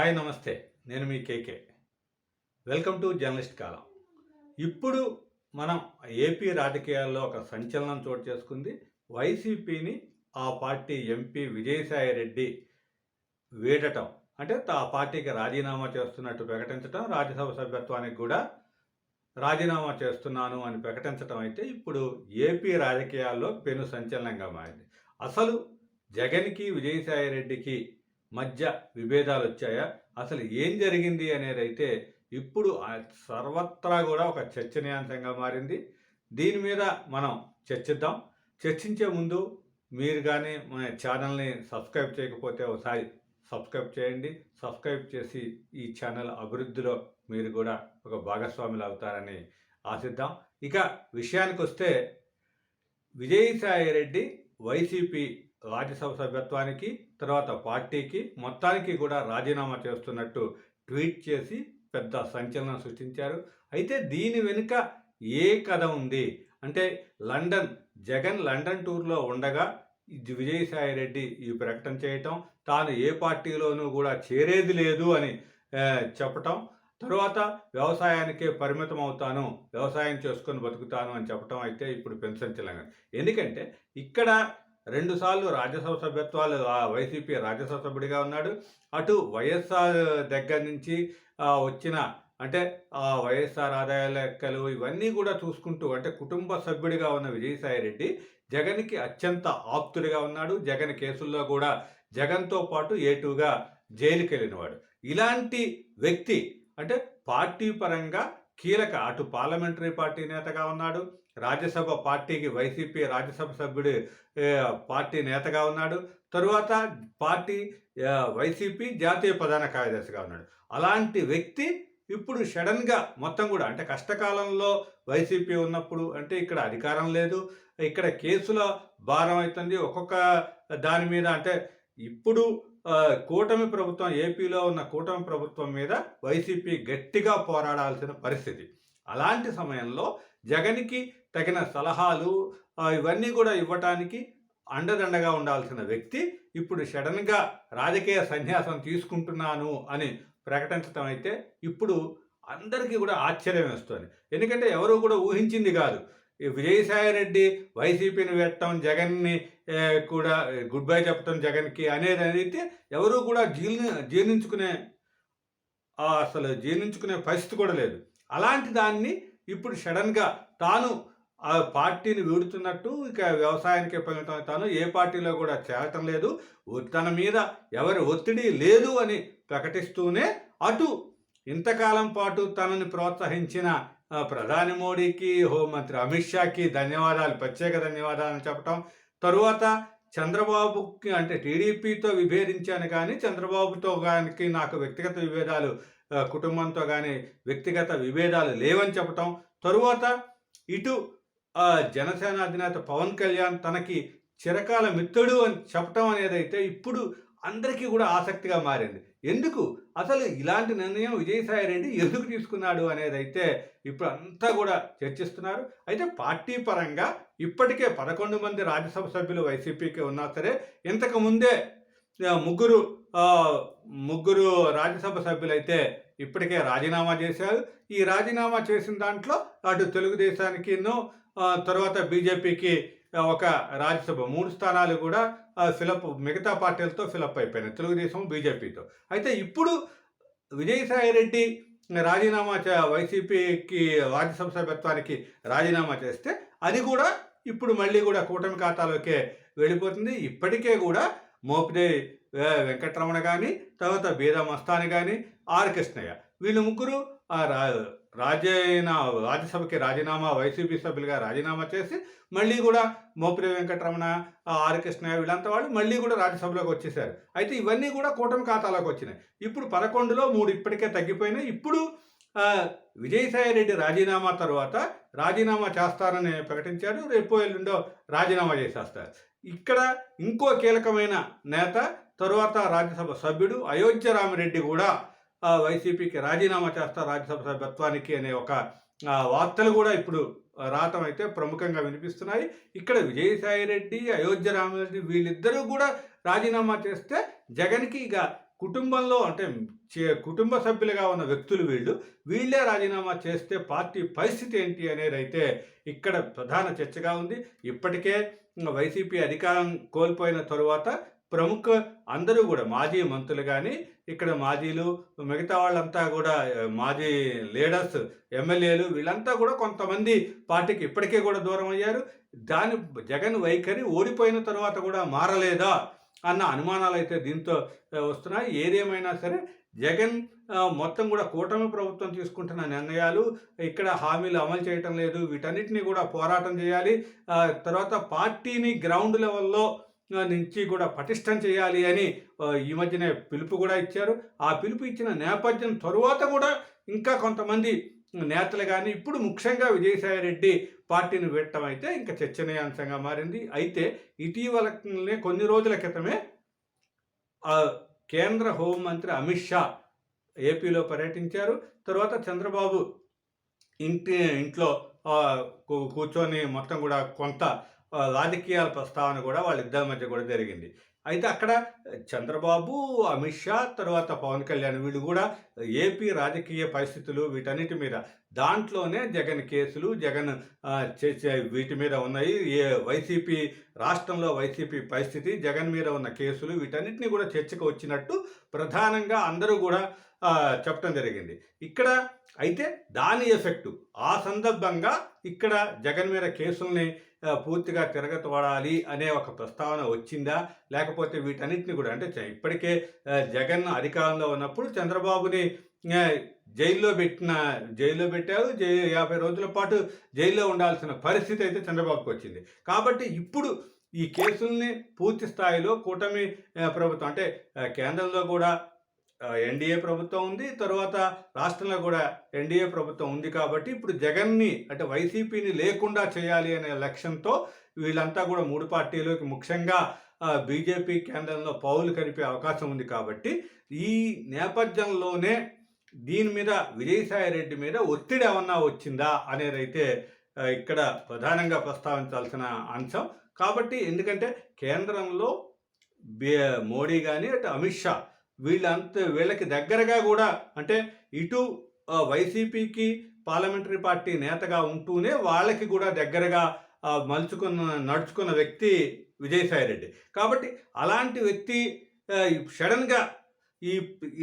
Hi నమస్తే. నేను మీ కేకే. వెల్కమ్ టు జర్నలిస్ట్ కాలం. ఇప్పుడు మనం ఏపీ రాజకీయాల్లో ఒక సంచలనం చోటు చేసుకుంది. వైసీపీని ఆ పార్టీ ఎంపీ విజయసాయి రెడ్డి వేడటం అంటే ఆ పార్టీకి రాజీనామా చేస్తున్నట్టు ప్రకటించడం రాజ్యసభ సభ్యత్వానికి కూడా రాజీనామా చేస్తున్నాను అని ప్రకటించడం అయితే ఇప్పుడు ఏపీ రాజకీయాల్లో పెను సంచలనంగా మారింది. అసలు జగన్కి విజయసాయి రెడ్డికి మధ్య విభేదాలు వచ్చాయా? అసలు ఏం జరిగింది అనేది అయితే ఇప్పుడు ఆ సర్వత్రా కూడా ఒక చర్చనీయాంశంగా మారింది. దీని మీద మనం చర్చిద్దాం. చర్చించే ముందు మీరు కానీ మన ఛానల్ని సబ్స్క్రైబ్ చేయకపోతే ఒకసారి సబ్స్క్రైబ్ చేయండి. సబ్స్క్రైబ్ చేసి ఈ ఛానల్ అభివృద్ధిలో మీరు కూడా ఒక భాగస్వాములు అవుతారని ఆశిద్దాం. ఇక విషయానికి వస్తే విజయసాయి రెడ్డి వైసీపీ రాజ్యసభ సభ్యత్వానికి తర్వాత పార్టీకి మొత్తానికి కూడా రాజీనామా చేస్తున్నట్టు ట్వీట్ చేసి పెద్ద సంచలనం సృష్టించారు. అయితే దీని వెనుక ఏ కథ ఉంది? అంటే లండన్ జగన్ లండన్ టూర్లో ఉండగా ఇది విజయసాయి రెడ్డి ఈ ప్రకటన చేయటం తాను ఏ పార్టీలోనూ కూడా చేరేది లేదు అని చెప్పటం తరువాత వ్యవసాయానికే పరిమితం అవుతాను వ్యవసాయం చేసుకొని బతుకుతాను అని చెప్పటం అయితే ఇప్పుడు పెంచంచలంగా ఎందుకంటే ఇక్కడ రెండుసార్లు రాజ్యసభ సభ్యత్వాలు ఆ వైసీపీ రాజ్యసభ సభ్యుడిగా ఉన్నాడు. అటు వైఎస్ఆర్ దగ్గర నుంచి వచ్చిన అంటే ఆ వైఎస్ఆర్ ఆదాయ లెక్కలు ఇవన్నీ కూడా చూసుకుంటూ అంటే కుటుంబ సభ్యుడిగా ఉన్న విజయసాయి రెడ్డి జగన్కి అత్యంత ఆప్తుడిగా ఉన్నాడు. జగన్ కేసుల్లో కూడా జగన్తో పాటు ఏటుగా జైలుకి వెళ్ళినవాడు ఇలాంటి వ్యక్తి అంటే పార్టీ పరంగా కీలక అటు పార్లమెంటరీ పార్టీ నేతగా ఉన్నాడు రాజ్యసభ పార్టీకి వైసీపీ రాజ్యసభ సభ్యుడు పార్టీ నేతగా ఉన్నాడు. తరువాత పార్టీ వైసీపీ జాతీయ ప్రధాన కార్యదర్శిగా ఉన్నాడు. అలాంటి వ్యక్తి ఇప్పుడు సడన్గా మొత్తం కూడా అంటే కష్టకాలంలో వైసీపీ ఉన్నప్పుడు అంటే ఇక్కడ అధికారం లేదు. ఇక్కడ కేసుల భారం అవుతుంది. ఒక్కొక్క దాని మీద అంటే ఇప్పుడు కూటమి ప్రభుత్వం ఏపీలో ఉన్న కూటమి ప్రభుత్వం మీద వైసీపీ గట్టిగా పోరాడాల్సిన పరిస్థితి. అలాంటి సమయంలో జగన్కి తగిన సలహాలు ఇవన్నీ కూడా ఇవ్వటానికి అండదండగా ఉండాల్సిన వ్యక్తి ఇప్పుడు సడన్గా రాజకీయ సన్యాసం తీసుకుంటున్నాను అని ప్రకటించడం అయితే ఇప్పుడు అందరికీ కూడా ఆశ్చర్యం వేస్తుంది. ఎందుకంటే ఎవరు కూడా ఊహించింది కాదు. విజయసాయి రెడ్డి వైసీపీని పెట్టడం జగన్ని కూడా గుడ్ బై చెప్పడం జగన్కి అనేది అయితే ఎవరూ కూడా జీర్ణ జీర్ణించుకునే అసలు జీర్ణించుకునే పరిస్థితి కూడా లేదు. అలాంటి దాన్ని ఇప్పుడు సడన్గా తాను ఆ పార్టీని వీడుతున్నట్టు ఇక వ్యవసాయానికి పరిమితం తాను ఏ పార్టీలో కూడా చేరటం లేదు. తన మీద ఎవరి ఒత్తిడి లేదు అని ప్రకటిస్తూనే అటు ఇంతకాలం పాటు తనని ప్రోత్సహించిన ప్రధాని మోడీకి హోంమంత్రి అమిత్ షాకి ధన్యవాదాలు ప్రత్యేక ధన్యవాదాలు చెప్పటం. తరువాత చంద్రబాబుకి అంటే టీడీపీతో విభేదించాను కానీ చంద్రబాబుతో కానీ నాకు వ్యక్తిగత విభేదాలు కుటుంబంతో కానీ వ్యక్తిగత విభేదాలు లేవని చెప్పటం. తరువాత ఇటు జనసేన అధినేత పవన్ కళ్యాణ్ తనకి చిరకాల మిత్రుడు అని చెప్పటం అనేది అయితే ఇప్పుడు అందరికీ కూడా ఆసక్తిగా మారింది. ఎందుకు? అసలు ఇలాంటి నిర్ణయం విజయసాయి రెడ్డి ఎందుకు తీసుకున్నాడు అనేది అయితే ఇప్పుడు అంతా కూడా చర్చిస్తున్నారు. అయితే పార్టీ పరంగా ఇప్పటికే పదకొండు మంది రాజ్యసభ సభ్యులు వైసీపీకి ఉన్నా సరే ఇంతకు ముందే ముగ్గురు ముగ్గురు రాజ్యసభ సభ్యులైతే ఇప్పటికే రాజీనామా చేశారు. ఈ రాజీనామా చేసిన దాంట్లో అటు తెలుగుదేశానికి తర్వాత బీజేపీకి ఒక రాజ్యసభ మూడు స్థానాలు కూడా ఫిలప్ మిగతా పార్టీలతో ఫిలప్ అయిపోయినాయి. తెలుగుదేశం బీజేపీతో. అయితే ఇప్పుడు విజయసాయి రెడ్డి రాజీనామా చే- వైసీపీకి రాజ్యసభ సభ్యత్వానికి రాజీనామా చేస్తే అది కూడా ఇప్పుడు మళ్ళీ కూడా కూటమి ఖాతాలోకే వెళ్ళిపోతుంది. ఇప్పటికే కూడా మోపిదే వెంకటరమణ కానీ తర్వాత బీద మస్తాని కానీ ఆర్ కృష్ణయ్య వీళ్ళు ముగ్గురు రాజైన రాజ్యసభకి రాజీనామా వైసీపీ సభ్యులుగా రాజీనామా చేసి మళ్ళీ కూడా మోపిరి వెంకటరమణ ఆ ఆర్ కృష్ణయ్య వీళ్ళంతా వాళ్ళు మళ్ళీ కూడా రాజ్యసభలోకి వచ్చేసారు. అయితే ఇవన్నీ కూడా కూటమి ఖాతాలోకి వచ్చినాయి. ఇప్పుడు పదకొండులో మూడు ఇప్పటికే తగ్గిపోయినాయి. ఇప్పుడు విజయసాయిరెడ్డి విజయసాయి రెడ్డి రాజీనామా తర్వాత రాజీనామా చేస్తారని ప్రకటించారు. రేపు ఎల్లుండో రాజీనామా చేసేస్తారు. ఇక్కడ ఇంకో కీలకమైన నేత తరువాత రాజ్యసభ సభ్యుడు అయోధ్య రామిరెడ్డి కూడా వైసీపీకి రాజీనామా చేస్తా రాజ్యసభ సభ్యత్వానికి అనే ఒక వార్తలు కూడా ఇప్పుడు రావటం అయితే ప్రముఖంగా వినిపిస్తున్నాయి. ఇక్కడ విజయసాయి రెడ్డి అయోధ్య రామరెడ్డి వీళ్ళిద్దరూ కూడా రాజీనామా చేస్తే జగన్కి ఇక కుటుంబంలో అంటే చే- కుటుంబ సభ్యులుగా ఉన్న వ్యక్తులు వీళ్ళు వీళ్ళే రాజీనామా చేస్తే పార్టీ పరిస్థితి ఏంటి అనేది అయితే ఇక్కడ ప్రధాన చర్చగా ఉంది. ఇప్పటికే వైసీపీ అధికారం కోల్పోయిన తరువాత ప్రముఖ అందరూ కూడా మాజీ మంత్రులు కానీ ఇక్కడ మాజీలు మిగతా వాళ్ళంతా కూడా మాజీ లీడర్స్ ఎమ్మెల్యేలు వీళ్ళంతా కూడా కొంతమంది పార్టీకి ఇప్పటికే కూడా దూరం అయ్యారు. దాని జగన్ వైఖరి ఓడిపోయిన తర్వాత కూడా మారలేదా అన్న అనుమానాలు అయితే దీంతో వస్తున్నాయి. ఏదేమైనా సరే జగన్ మొత్తం కూడా కూటమి ప్రభుత్వం తీసుకుంటున్న నిర్ణయాలు ఇక్కడ హామీలు అమలు చేయటం లేదు. వీటన్నిటిని కూడా పోరాటం చేయాలి. తర్వాత పార్టీని గ్రౌండ్ లెవెల్లో నుంచి కూడా పటిష్టం చేయాలి అని ఈ మధ్యనే పిలుపు కూడా ఇచ్చారు. ఆ పిలుపు ఇచ్చిన నేపథ్యం తరువాత కూడా ఇంకా కొంతమంది నేతలు కానీ ఇప్పుడు ముఖ్యంగా విజయసాయి రెడ్డి పార్టీని పెట్టడం అయితే ఇంకా చర్చనీయాంశంగా మారింది. అయితే ఇటీవలనే కొన్ని రోజుల క్రితమే కేంద్ర హోంమంత్రి అమిత్ షా ఏపీలో పర్యటించారు. తర్వాత చంద్రబాబు ఇంటి ఇంట్లో కూ- కూర్చొని మొత్తం కూడా కొంత రాజకీయాల ప్రస్తావన కూడా వాళ్ళిద్దరి మధ్య కూడా జరిగింది. అయితే అక్కడ చంద్రబాబు అమిత్ షా తర్వాత పవన్ కళ్యాణ్ వీళ్ళు కూడా ఏపీ రాజకీయ పరిస్థితులు వీటన్నిటి మీద దాంట్లోనే జగన్ కేసులు జగన్ చేసే వీటి మీద ఉన్నాయి. ఏ వైసీపీ రాష్ట్రంలో వైసీపీ పరిస్థితి జగన్ మీద ఉన్న కేసులు వీటన్నిటిని కూడా చర్చకు వచ్చినట్టు ప్రధానంగా అందరూ కూడా చెప్పడం జరిగింది. ఇక్కడ అయితే దాని ఎఫెక్టు ఆ సందర్భంగా ఇక్కడ జగన్ మీద కేసుల్ని పూర్తిగా తిరగతోడాలి అనే ఒక ప్రస్తావన వచ్చిందా? లేకపోతే వీటన్నిటిని కూడా అంటే ఇప్పటికే జగన్ అధికారంలో ఉన్నప్పుడు చంద్రబాబుని జైల్లో పెట్టిన జైల్లో పెట్టారు. జై యాభై రోజుల పాటు జైల్లో ఉండాల్సిన పరిస్థితి అయితే చంద్రబాబుకి వచ్చింది. కాబట్టి ఇప్పుడు ఈ కేసుల్ని పూర్తి స్థాయిలో కూటమి ప్రభుత్వం అంటే కేంద్రంలో కూడా ఎన్డీఏ ప్రభుత్వం ఉంది తర్వాత రాష్ట్రంలో కూడా ఎన్డీఏ ప్రభుత్వం ఉంది కాబట్టి ఇప్పుడు జగన్ని అంటే వైసీపీని లేకుండా చేయాలి అనే లక్ష్యంతో వీళ్ళంతా కూడా మూడు పార్టీలోకి ముఖ్యంగా బీజేపీ కేంద్రంలో పౌలు కలిపే అవకాశం ఉంది కాబట్టి ఈ నేపథ్యంలోనే దీని మీద విజయసాయి రెడ్డి మీద ఒత్తిడి ఏమన్నా వచ్చిందా అనేది అయితే ఇక్కడ ప్రధానంగా ప్రస్తావించాల్సిన అంశం. కాబట్టి ఎందుకంటే కేంద్రంలో బే మోడీ కానీ అటు అమిత్ షా వీళ్ళంత వీళ్ళకి దగ్గరగా కూడా అంటే ఇటు వైసీపీకి పార్లమెంటరీ పార్టీ నేతగా ఉంటూనే వాళ్ళకి కూడా దగ్గరగా మలుచుకున్న నడుచుకున్న వ్యక్తి విజయసాయి రెడ్డి. కాబట్టి అలాంటి వ్యక్తి సడన్గా ఈ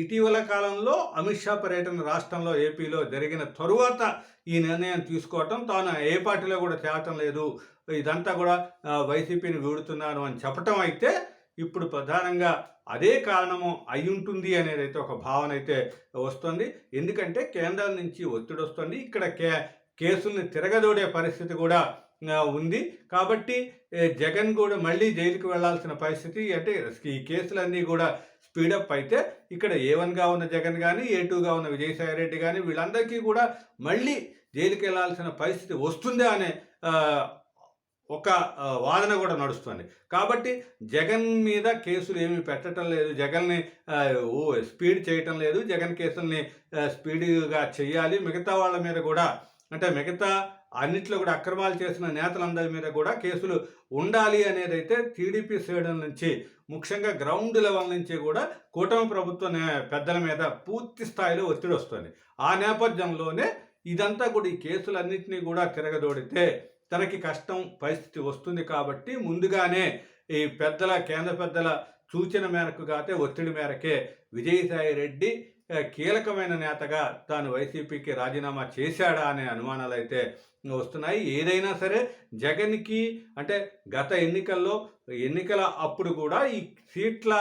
ఇటీవల కాలంలో అమిత్ షా పర్యటన రాష్ట్రంలో ఏపీలో జరిగిన తరువాత ఈ నిర్ణయం తీసుకోవటం తాను ఏ పార్టీలో కూడా చేరటం లేదు. ఇదంతా కూడా వైసీపీని వీడుతున్నాను అని చెప్పటం అయితే ఇప్పుడు ప్రధానంగా అదే కారణము అయి ఉంటుంది అనేది అయితే ఒక భావన అయితే వస్తుంది. ఎందుకంటే కేంద్రం నుంచి ఒత్తిడి వస్తుంది. ఇక్కడ కే కేసుల్ని తిరగదోడే పరిస్థితి కూడా ఉంది. కాబట్టి జగన్ కూడా మళ్ళీ జైలుకి వెళ్ళాల్సిన పరిస్థితి అంటే ఈ కేసులన్నీ కూడా స్పీడప్ అయితే ఇక్కడ ఏ వన్గా ఉన్న జగన్ కానీ ఏ టూగా ఉన్న విజయసాయి రెడ్డి కానీ వీళ్ళందరికీ కూడా మళ్ళీ జైలుకి వెళ్ళాల్సిన పరిస్థితి వస్తుందా అనే ఒక వాదన కూడా నడుస్తుంది. కాబట్టి జగన్ మీద కేసులు ఏమీ పెట్టడం లేదు. జగన్ని ఓ స్పీడ్ చేయటం లేదు. జగన్ కేసుల్ని స్పీడ్గా చేయాలి. మిగతా వాళ్ళ మీద కూడా అంటే మిగతా అన్నిట్లో కూడా అక్రమాలు చేసిన నేతలందరి మీద కూడా కేసులు ఉండాలి అనేది అయితే టీడీపీ సైడ్ నుంచి ముఖ్యంగా గ్రౌండ్ లెవెల్ నుంచి కూడా కూటమి ప్రభుత్వ పెద్దల మీద పూర్తి స్థాయిలో ఒత్తిడి వస్తుంది. ఆ నేపథ్యంలోనే ఇదంతా కూడా ఈ కేసులన్నింటినీ కూడా తిరగదోడితే తనకి కష్టం పరిస్థితి వస్తుంది కాబట్టి ముందుగానే ఈ పెద్దల కేంద్ర పెద్దల సూచన మేరకు కాతే ఒత్తిడి మేరకే విజయసాయి రెడ్డి కీలకమైన నేతగా తాను వైసీపీకి రాజీనామా చేశాడా అనే అనుమానాలు అయితే వస్తున్నాయి. ఏదైనా సరే జగన్కి అంటే గత ఎన్నికల్లో ఎన్నికల అప్పుడు కూడా ఈ సీట్ల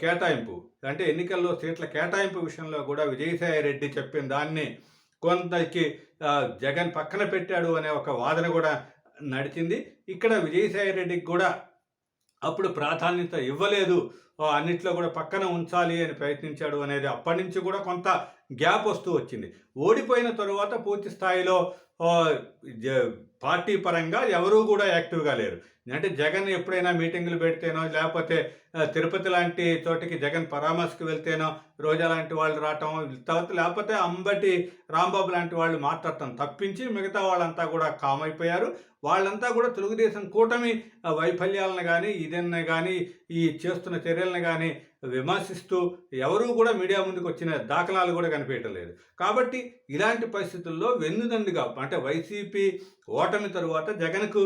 కేటాయింపు అంటే ఎన్నికల్లో సీట్ల కేటాయింపు విషయంలో కూడా విజయసాయి రెడ్డి చెప్పిన దాన్ని కొంతకి జగన్ పక్కన పెట్టాడు అనే ఒక వాదన కూడా నడిచింది. ఇక్కడ విజయసాయి రెడ్డికి కూడా అప్పుడు ప్రాధాన్యత ఇవ్వలేదు. అన్నిట్లో కూడా పక్కన ఉంచాలి అని ప్రయత్నించాడు అనేది అప్పటి నుంచి కూడా కొంత గ్యాప్ వస్తూ వచ్చింది. ఓడిపోయిన తరువాత పూర్తి స్థాయిలో పార్టీ పరంగా ఎవరూ కూడా యాక్టివ్గా లేరు. అంటే జగన్ ఎప్పుడైనా మీటింగులు పెడితేనో లేకపోతే తిరుపతి లాంటి చోటికి జగన్ పరామర్శకు వెళ్తేనో రోజా లాంటి వాళ్ళు రావటం తర్వాత లేకపోతే అంబటి రాంబాబు లాంటి వాళ్ళు మాట్లాడటం తప్పించి మిగతా వాళ్ళంతా కూడా కామ్ అయిపోయారు. వాళ్ళంతా కూడా తెలుగుదేశం కూటమి వైఫల్యాలను కానీ ఇదన్న కానీ ఈ చేస్తున్న చర్యలను కానీ విమర్శిస్తూ ఎవరూ కూడా మీడియా ముందుకు వచ్చిన దాఖలాలు కూడా కనిపించడం లేదు. కాబట్టి ఇలాంటి పరిస్థితుల్లో వెన్నుదండుగా అంటే వైసీపీ ఓటమి తరువాత జగన్కు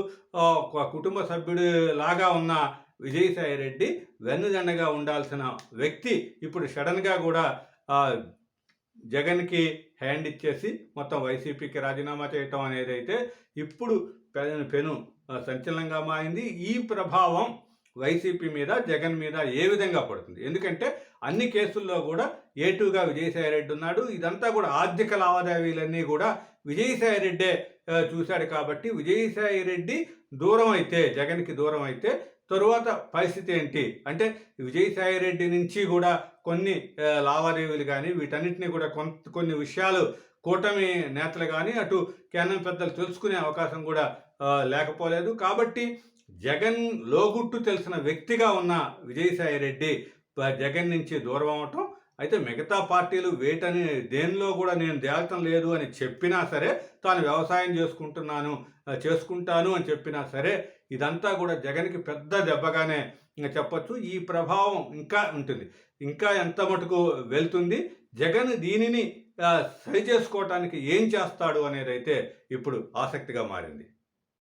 ఒక కుటుంబ సభ్యుడు లాగా ఉన్న విజయసాయి రెడ్డి వెన్నుదండగా ఉండాల్సిన వ్యక్తి ఇప్పుడు సడన్గా కూడా జగన్కి హ్యాండ్ ఇచ్చేసి మొత్తం వైసీపీకి రాజీనామా చేయటం అనేది అయితే ఇప్పుడు పెను సంచలనంగా మారింది. ఈ ప్రభావం వైసీపీ మీద జగన్ మీద ఏ విధంగా పడుతుంది? ఎందుకంటే అన్ని కేసుల్లో కూడా ఏటుగా విజయసాయి రెడ్డి ఉన్నాడు. ఇదంతా కూడా ఆర్థిక లావాదేవీలన్నీ కూడా విజయసాయి రెడ్డే చూశాడు కాబట్టి విజయసాయి రెడ్డి దూరం అయితే జగన్కి దూరం అయితే తరువాత పరిస్థితి ఏంటి? అంటే విజయసాయి రెడ్డి నుంచి కూడా కొన్ని లావాదేవీలు కానీ వీటన్నిటిని కూడా కొంత కొన్ని విషయాలు కూటమి నేతలు కానీ అటు కేంద్రం పెద్దలు తెలుసుకునే అవకాశం కూడా లేకపోలేదు. కాబట్టి జగన్ లోగుట్టు తెలిసిన వ్యక్తిగా ఉన్న విజయసాయి రెడ్డి జగన్ నుంచి దూరం అవటం అయితే మిగతా పార్టీలు వేటని దేనిలో కూడా నేను తేల్చడం లేదు అని చెప్పినా సరే తాను వ్యవసాయం చేసుకుంటున్నాను చేసుకుంటాను అని చెప్పినా సరే ఇదంతా కూడా జగన్కి పెద్ద దెబ్బగానే చెప్పొచ్చు. ఈ ప్రభావం ఇంకా ఉంటుంది. ఇంకా ఎంత మటుకు వెళ్తుంది? జగన్ దీనిని సరి చేసుకోవటానికి ఏం చేస్తాడు అనేది అయితే ఇప్పుడు ఆసక్తిగా మారింది.